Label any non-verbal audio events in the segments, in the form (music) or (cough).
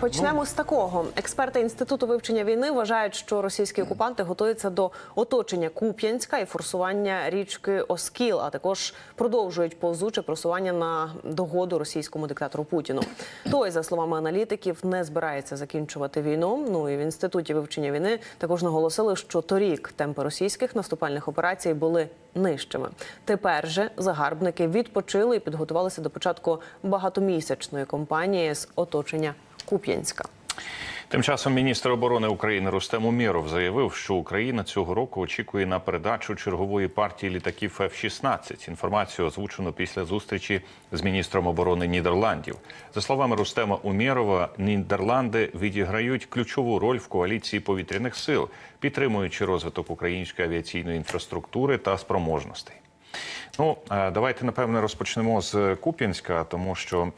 Почнемо з такого. Експерти інституту вивчення війни вважають, що російські окупанти готуються до оточення Куп'янська і форсування річки Оскіл, а також продовжують повзуче просування на догоду російському диктатору Путіну. Той, за словами аналітиків, не збирається закінчувати війну. Ну і в інституті вивчення війни також наголосили, що торік темпи російських наступальних операцій були нижчими. Тепер же загарбники відпочили і підготувалися до початку багатомісячної кампанії з оточення Куп'янська. Тим часом міністр оборони України Рустем Умєров заявив, що Україна цього року очікує на передачу чергової партії літаків F-16. Інформацію озвучено після зустрічі з міністром оборони Нідерландів. За словами Рустема Умєрова, Нідерланди відіграють ключову роль в коаліції повітряних сил, підтримуючи розвиток української авіаційної інфраструктури та спроможностей. Ну давайте напевне розпочнемо з Куп'янська, тому що.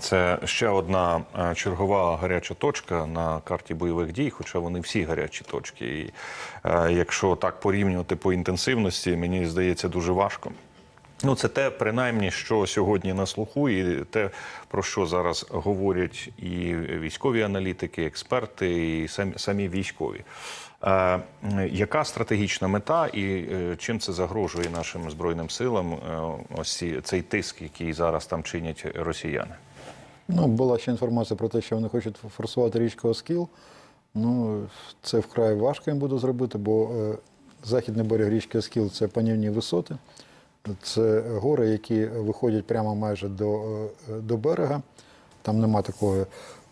Це ще одна е, чергова гаряча точка на карті бойових дій, хоча вони всі гарячі точки. І е, якщо так порівнювати по інтенсивності, мені здається дуже важко. Ну, це те, принаймні, що сьогодні на слуху, і те, про що зараз говорять і військові аналітики, експерти, і самі, військові. Е, яка стратегічна мета і чим це загрожує нашим збройним силам? Ось цей тиск, який зараз там чинять росіяни? Ну, була ще інформація про те, що вони хочуть форсувати річку Оскіл. Ну, це вкрай важко їм буде зробити, бо е, західний берег річки Оскіл це панівні висоти. Це гори, які виходять прямо майже до, е, до берега. Там нема такого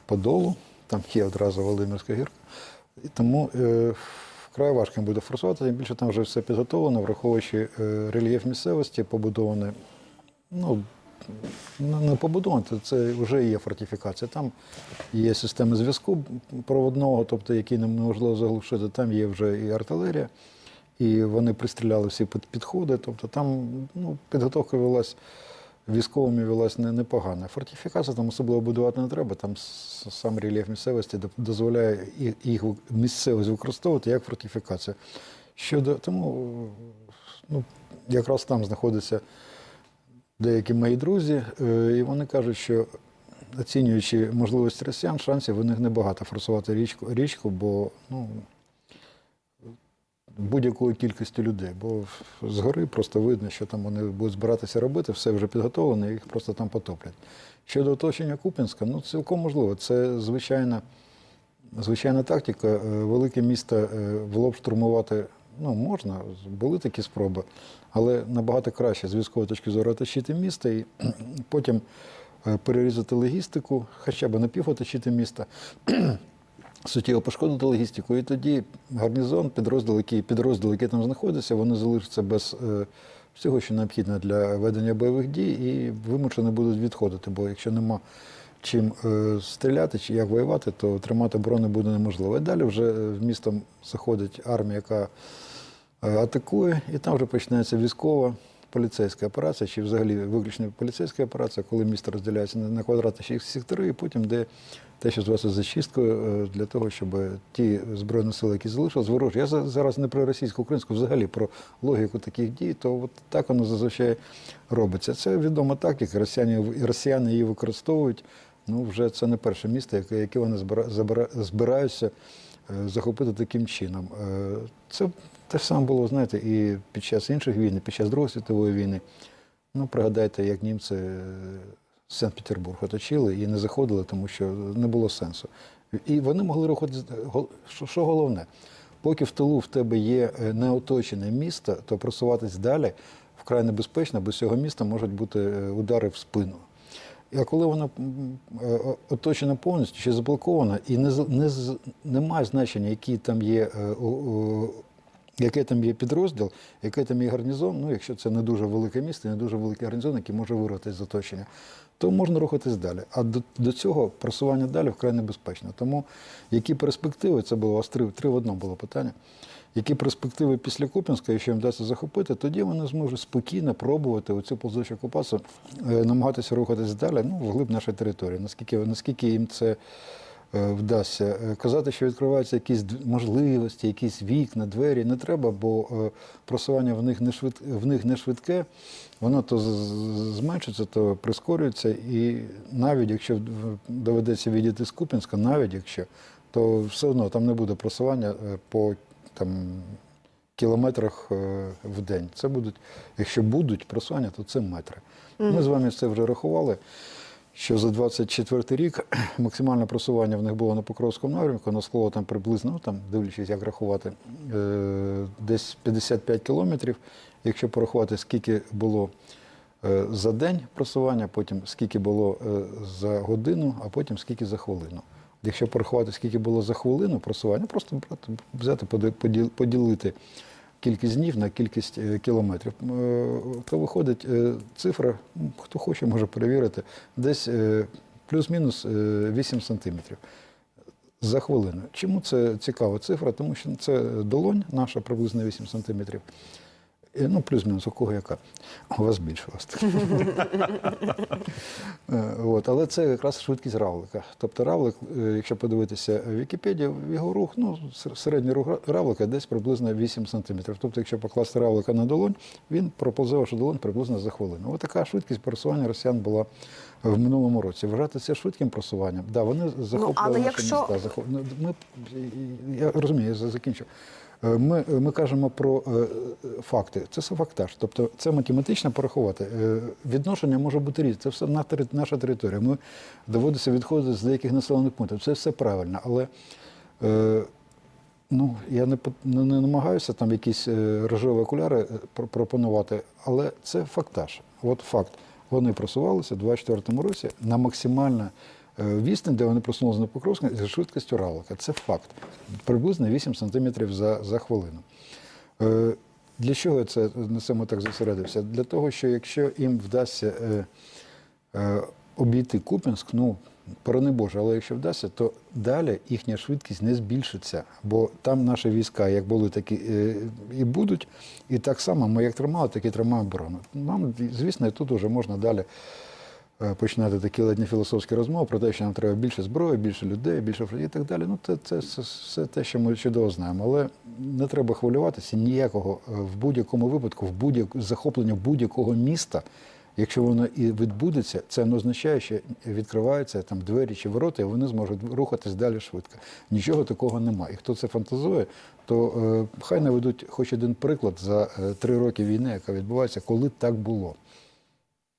подолу, там є одразу Володимирська гірка. І тому е, вкрай важко їм буде форсувати, тим більше там вже все підготовлено, враховуючи е, рельєф місцевості, побудований ну, Ну, не побудовано, це- вже є фортифікація. Там є системи зв'язку проводного, тобто які неможливо заглушити. Там є вже і артилерія, і вони пристріляли всі підходи. Тобто там ну, підготовка велась військовими велась не, непогана. Фортифікація там особливо будувати не треба. Там сам рельєф місцевості дозволяє їх місцевість використовувати як фортифікація. Щодо тому, ну, якраз там знаходиться деякі мої друзі, е, і вони кажуть, що оцінюючи можливості росіян, шансів у них небагато форсувати річку, річку бо ну, будь-якою кількістю людей. Бо згори просто видно, що там вони будуть збиратися робити, все вже підготовлено, їх просто там потоплять. Щодо оточення Куп'янська, ну цілком можливо. Це звичайна, звичайна тактика. Е, Велике місто е, в лоб штурмувати ну, можна, були такі спроби, але набагато краще з військової точки зору оточити місто і (clears throat) потім е, перерізати логістику, хоча б напівоточити місто. (clears throat) Суттєво пошкодити логістику, і тоді гарнізон, підрозділ, який підрозділ, який там знаходиться, вони залишаться без е, всього, що необхідно для ведення бойових дій, і вимушені будуть відходити. Бо якщо нема чим е, стріляти чи як воювати, то тримати оборону буде неможливо. І далі вже е, в місто заходить армія, яка е, атакує, і там вже починається військова. Поліцейська операція, чи взагалі виключно поліцейська операція, коли місто розділяється на квадрати сектори, і потім де те, що звається зачисткою, е, для того, щоб ті збройні сили, які залишились, ворожі. Я зараз не про російську українську, взагалі про логіку таких дій, то от так воно зазвичай робиться. Це відома тактика. Росіяни, росіяни її використовують. Ну, вже це не перше місто, яке, яке вони збира- збираються е, захопити таким чином. Е, Це те ж саме було, знаєте, і під час інших війн, під час Другої світової війни. Ну, пригадайте, як німці Санкт-Петербург оточили і не заходили, тому що не було сенсу. І вони могли рухатися. гол- Що, головне, поки в тилу в тебе є е, неоточене місто, то просуватись далі вкрай небезпечно, бо з цього міста можуть бути е, удари в спину. А коли воно е, оточено повністю чи заблоковано, і не, не, немає значення, які там є, який там є підрозділ, який там є гарнізон, ну якщо це не дуже велике місто, не дуже великий гарнізон, який може вирватися з оточення, то можна рухатись далі. А до, до цього просування далі вкрай небезпечно. Тому які перспективи, це було у вас три, три в одному було питання. Які перспективи після Купінська, якщо їм вдасться захопити, тоді вони зможуть спокійно пробувати оцю повзучу окупацію, е, намагатися рухатись далі, ну, вглиб нашої території. Наскільки, наскільки їм це вдасться. Е, Казати, що відкриваються якісь можливості, якісь вікна, двері, не треба, бо е, просування в них не, швид, в них не швидке, воно то з- з- зменшується, то прискорюється. І навіть якщо доведеться відійти з Купінська, навіть якщо, то все одно там не буде просування е, по там, кілометрах е, в день. Це будуть, якщо будуть просування, то це метри. Ми з вами це вже рахували. Що за 24 рік (clears throat) максимальне просування в них було на Покровському напрямку, на скло там приблизно, ну там дивлячись, як рахувати, е, десь 55 кілометрів. Якщо порахувати, скільки було е, за день просування, потім скільки було е, за годину, а потім скільки за хвилину. Якщо порахувати, скільки було за хвилину просування, просто брати, взяти, поділ- поділити кількість днів на кількість е, кілометрів, е, то виходить е, цифра, ну, хто хоче, може перевірити, десь плюс-мінус е, 8 сантиметрів за хвилину. Чому це цікава цифра? Тому що це долонь наша приблизно 8 сантиметрів. Е, Ну, плюс-мінус, у кого яка. У вас більше вас. (laughs) Е, От, але це якраз швидкість равлика. Тобто равлик, е, якщо подивитися в Вікіпедію, його рух, ну, середній рух равлика десь приблизно 8 сантиметрів. Тобто, якщо покласти равлика на долонь, він проповзе вашу долонь приблизно за хвилину. Ось така швидкість просування росіян була в минулому році. Вважати це швидким просуванням. Да, вони захоплювали але наші якщо- міста. захоп- ну, Ми, я розумію, я за- закінчу. Е, Ми, ми кажемо про е, е, факти. Це все фактаж. Тобто це математично порахувати. Е, Відношення може бути різне. Це все наша територія. Ми доводиться відходити з деяких населених пунктів. Це все правильно. Але е, ну, я не, не, не намагаюся там якісь е, рожеві окуляри е, пропонувати, але це фактаж. От факт. Вони просувалися у 24-му році на максимальне е, відстань, де вони просунулися на Покровську, зі швидкістю равлика. Це факт. Приблизно 8 сантиметрів за, за хвилину. Е, Для чого це на цьому так зосередився? Для того, що якщо їм вдасться е, е, обійти Куп'янськ, ну, борони Боже, але якщо вдасться, то далі їхня швидкість не збільшиться, бо там наші війська як були, так і, е, і будуть. І так само ми як тримали, так і тримаємо оборону. Нам, звісно, тут вже можна далі починати такі ледні філософські розмови про те, що нам треба більше зброї, більше людей, більше і так далі. Ну, це, це, це все те, що ми чудово знаємо. Але не треба хвилюватися ніякого е, в будь-якому випадку, в будь захоплення будь-якого міста. Якщо воно і відбудеться, це не означає, що відкриваються там двері чи ворота, і вони зможуть рухатись далі швидко. Нічого такого немає. І хто це фантазує, то е, хай наведуть хоч один приклад за е, три роки війни, яка відбувається, коли так було.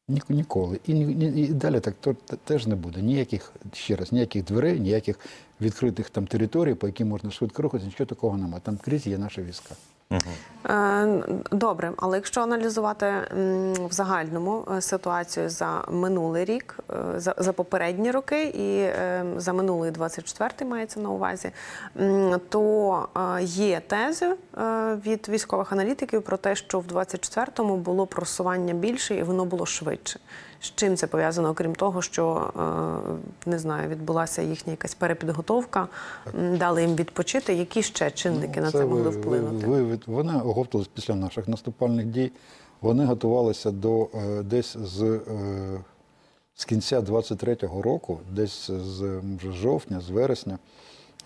Ні, ніколи. І, ні- і далі так то, теж не буде. Ніяких, ще раз, ніяких дверей, ніяких відкритих там територій, по яким можна швидко рухатися, нічого такого немає. Там крізь є наші війська. Е, Добре, але якщо аналізувати в загальному е, ситуацію за минулий рік, е, за, за попередні роки і е, за минулий 24-й мається на увазі, то е, є тези е, від військових аналітиків про те, що в 24-му було просування більше і воно було швидше. З чим це пов'язано, окрім того, що е, не знаю, відбулася їхня якась перепідготовка, дали їм відпочити. Які ще чинники на це, ви- могли вплинути? Ви, ви, вони оговтались після наших наступальних дій. Вони готувалися до е, десь з, е, з кінця 23-го року, десь з вже жовтня, з вересня.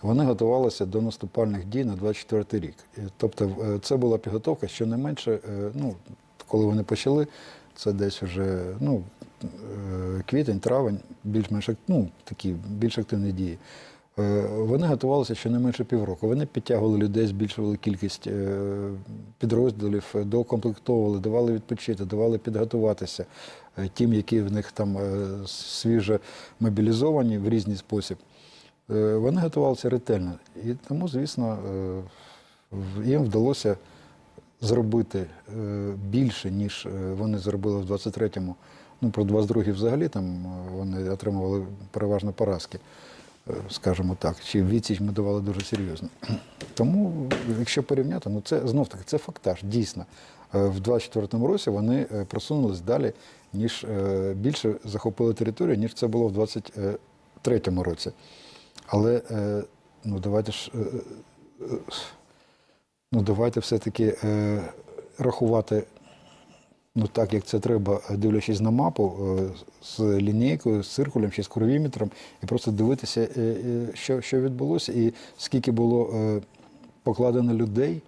Вони готувалися до наступальних дій на 24-й рік. Тобто е, це була підготовка щонайменше, ну, коли вони почали, це десь вже ну, квітень, травень, більш-менш ну, такі більш активні дії. Е, Вони готувалися щонайменше півроку. Вони підтягували людей, збільшували кількість е, підрозділів, доукомплектовували, давали відпочити, давали підготуватися е, тим, які в них там свіже мобілізовані в різний спосіб. Вони готувалися ретельно. І тому, звісно, їм вдалося зробити більше, ніж вони зробили в 23-му. Ну, про 22-й взагалі там вони отримували переважно поразки, скажімо так. Чи відсіч ми давали дуже серйозно. Тому, якщо порівняти, ну це знов таки це фактаж, дійсно. Е, В 24-му році вони е, просунулись далі, ніж е, більше захопили територію, ніж це було в 23-му році. Але ну давайте ж. Ну, давайте все-таки рахувати ну так як це треба, дивлячись на мапу е, з лінійкою, з циркулем чи з кровіметром, і просто дивитися, е, е, що, що відбулося, і скільки було покладено людей,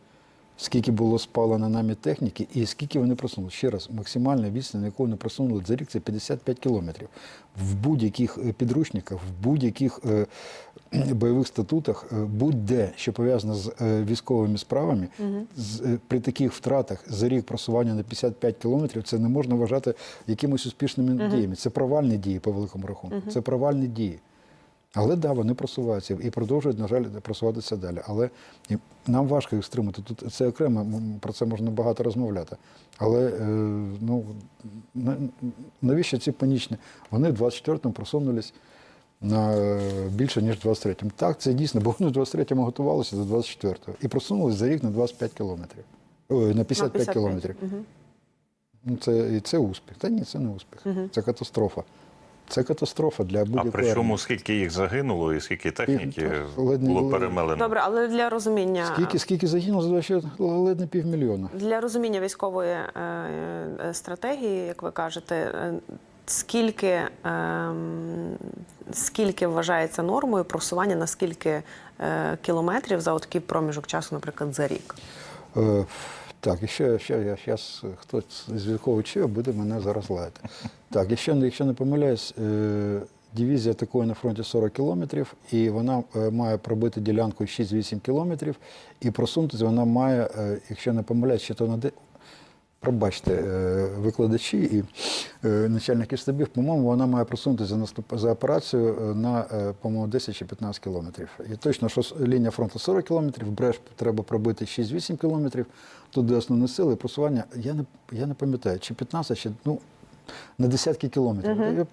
скільки було спалено нами техніки, і скільки вони просунули. Ще раз, максимальна відстань, на яку вони просунули за рік, це 55 кілометрів. В будь-яких е, підручниках, в будь-яких е, (clears throat) бойових статутах, е, будь-де, що пов'язано з військовими справами, з, е, при таких втратах за рік просування на 55 кілометрів, це не можна вважати якимось успішними діями. Це провальні дії по великому рахунку. Це провальні дії. Але да, вони просуваються і продовжують, на жаль, просуватися далі. Але і нам важко їх стримати. Тут це окремо, про це можна багато розмовляти. Але е, ну, навіщо ці панічні? Вони в 24-му просунулись на е, більше, ніж в 23-му. Так, це дійсно, бо вони в 23-му готувалися до 24-го і просунулись за рік на 25 кілометрів. Ой, на 55, 55. кілометрів. Ну, це, це успіх. Та ні, це не успіх. Це катастрофа. Це катастрофа для А будь-якої. при чому скільки їх загинуло і скільки техніки ледь було перемелено? Добре, але для розуміння Скільки, скільки загинуло, за що ледь не півмільйона. для розуміння військової е, е, стратегії, як ви кажете, е, скільки, ем, скільки вважається нормою просування на скільки е, кілометрів за такий проміжок часу, наприклад, за рік? Е, так, і ще, ще я зараз хтось з військових буде мене зараз лаяти. Так, якщо, не- якщо не помиляюсь, е, дивізія атакує на фронті 40 кілометрів, і вона е, має пробити ділянку 6-8 кілометрів, і просунутися вона має, е, якщо не помиляюсь, ще то на. Пробачте, е, викладачі і е, начальники штабів, по-моєму, вона має просунутися за, операцію е, на, по-моєму, 10 чи 15 кілометрів. І точно, що лінія фронту 40 кілометрів, Бреж треба пробити 6-8 кілометрів, туди основні сили, просування, я не, я не пам'ятаю, чи 15, чи, ну, на десятки кілометрів. Я,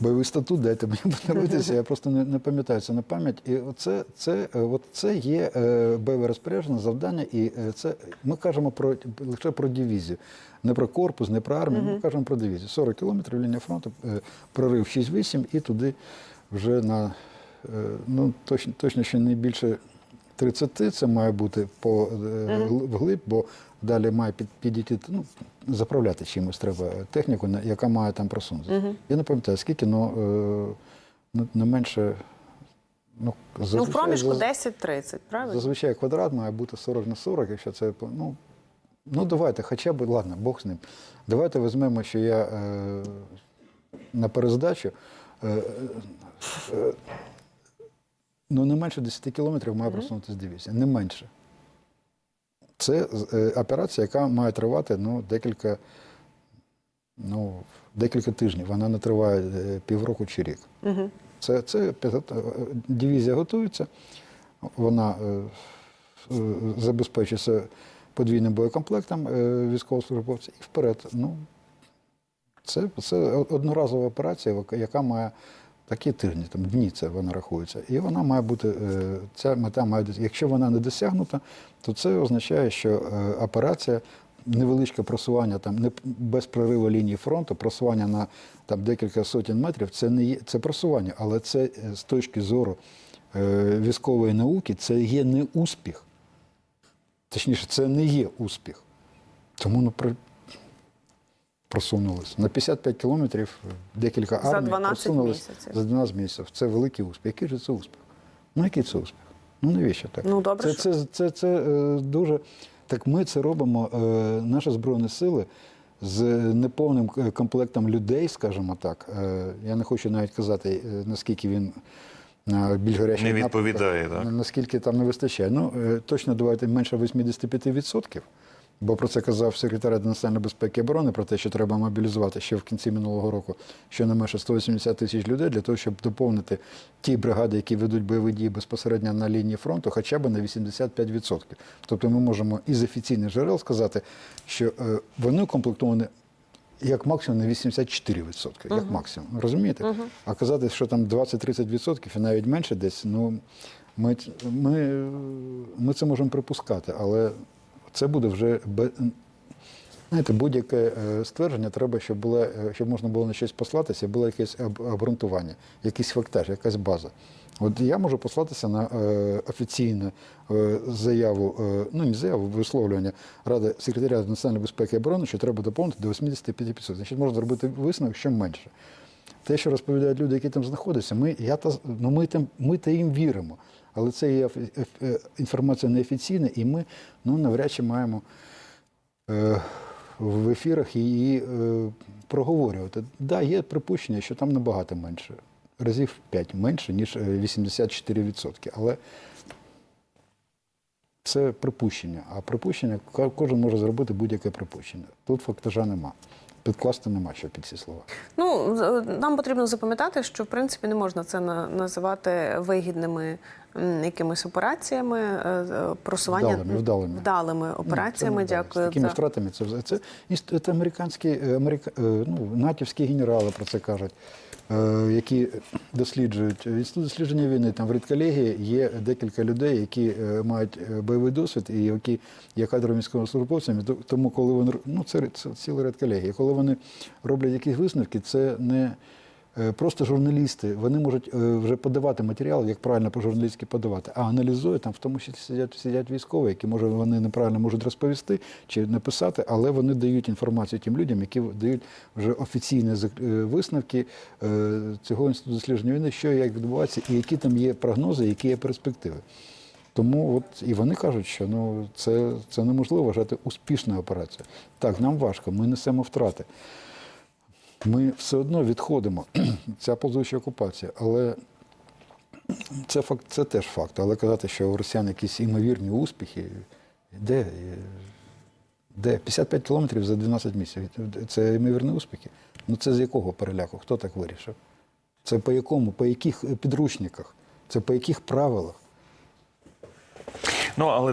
бойовий статут, дайте мені подивитися, я просто не, не пам'ятаю це на пам'ять. І це, е, от це є е, бойове розпорядження, завдання, і е, це ми кажемо про лише про дивізію. Не про корпус, не про армію, ми кажемо про дивізію. 40 кілометрів лінія фронту, е, прорив 6-8 і туди вже на ну, точно, точно ще не більше 30 це має бути по е, вглиб, бо далі має підійти, ну, заправляти чимось треба техніку, яка має там просунутися. Я не пам'ятаю, скільки, але ну, не менше. Ну, Ну, в проміжку 10-30, правильно? Зазвичай квадрат має бути 40 на 40, якщо це ну, ну давайте, хоча б, ладно, Бог з ним. Давайте візьмемо, що я е, на перездачу. Е, е, ну, не менше 10 кілометрів має просунутися дивізія. Не менше. Це е, операція, яка має тривати ну, декілька, ну, декілька тижнів. Вона не триває е, півроку чи рік. Угу. Це, це е, дивізія готується, вона забезпечується подвійним боєкомплектом військовослужбовців і вперед. Ну, це, це одноразова операція, яка має такі тижні, там, дні це вона рахується. І вона має бути, е, ця мета має Якщо вона не досягнута, то це означає, що е, операція. Невеличке просування там без прориву лінії фронту, просування на там декілька сотень метрів, це не є це просування, але це е, з точки зору військової науки, це є не успіх. Точніше, це не є успіх. Тому ну, просунулись. На 55 кілометрів декілька За армій 12 просунулись місяців. за 12 місяців. Це великий успіх. Який же це успіх? Ну, який це успіх? Ну навіщо так? Ну, добре, Це, що- це, це, це, е, дуже. Так ми це робимо, е, наші Збройні сили. З неповним е, комплектом людей, скажімо так, Е, я не хочу навіть казати, е, наскільки він е, більш гарячий Не відповідає, так? наскільки там не вистачає. Ну, е, точно давайте менше 85%, бо про це казав секретар національної безпеки і оборони, про те, що треба мобілізувати ще в кінці минулого року щонайменше 180 тисяч людей для того, щоб доповнити ті бригади, які ведуть бойові дії безпосередньо на лінії фронту, хоча б на 85%. Тобто ми можемо із офіційних джерел сказати, що е, вони укомплектовані як максимум на 84%, як максимум. Розумієте? А казати, що там 20-30% і навіть менше десь, ну ми, ми, ми це можемо припускати, але це буде вже Знаєте, будь-яке е, ствердження треба, щоб було, е, щоб можна було на щось послатися, було якесь обґрунтування, якийсь фактаж, якась база. От я можу послатися на е, офіційну заяву, ну не заяву, висловлювання Ради секретаря національної безпеки і оборони, що треба доповнити до 85%. Значить, можна зробити висновок, що менше. Те, що розповідають люди, які там знаходяться, ми, я та, ну, ми, там, ми та їм віримо. Але це є еф- е, інформація неофіційна, і ми ну, навряд чи маємо е, в ефірах її е, проговорювати. Так, да, є припущення, що там набагато менше. Разів 5 менше, ніж е, 84%. Але це припущення. А припущення кожен може зробити будь-яке припущення. Тут фактажа нема. Підкласти нема що під ці слова. Ну нам потрібно запам'ятати, що в принципі не можна це на- називати вигідними якимись операціями, е, е, просування Вдалими, вдалими. вдалими операціями. це не. Дякую З такими за втратами це це, це американські е, америка, е, ну, натівські генерали про це кажуть, е, які досліджують інститут дослідження війни. Там в рідколегії є декілька людей, які е, мають е, бойовий досвід і які є кадровими військовослужбовцями. То- Тому, коли вони ну це, це цілий рідколегія, коли вони роблять якісь висновки, це не Е, Просто журналісти вони можуть е, вже подавати матеріал, як правильно по-журналістськи подавати, а аналізують там в тому числі сидять, сидять військові, які може вони неправильно можуть розповісти чи написати, але вони дають інформацію тим людям, які дають вже офіційні е, висновки е, цього інституту дослідження війни, що як відбувається, і які там є прогнози, які є перспективи. Тому от і вони кажуть, що ну це, це неможливо вважати успішною операцією. Так, нам важко, ми несемо втрати. Ми все одно відходимо. (clears throat) Ця ползуча окупація. Але це факт, це теж факт. Але казати, що у росіян якісь імовірні успіхи, де? Де? 55 кілометрів за 12 місяців. Це імовірні успіхи. Ну це з якого переляку? Хто так вирішив? Це по якому, по яких підручниках? Це по яких правилах? Ну але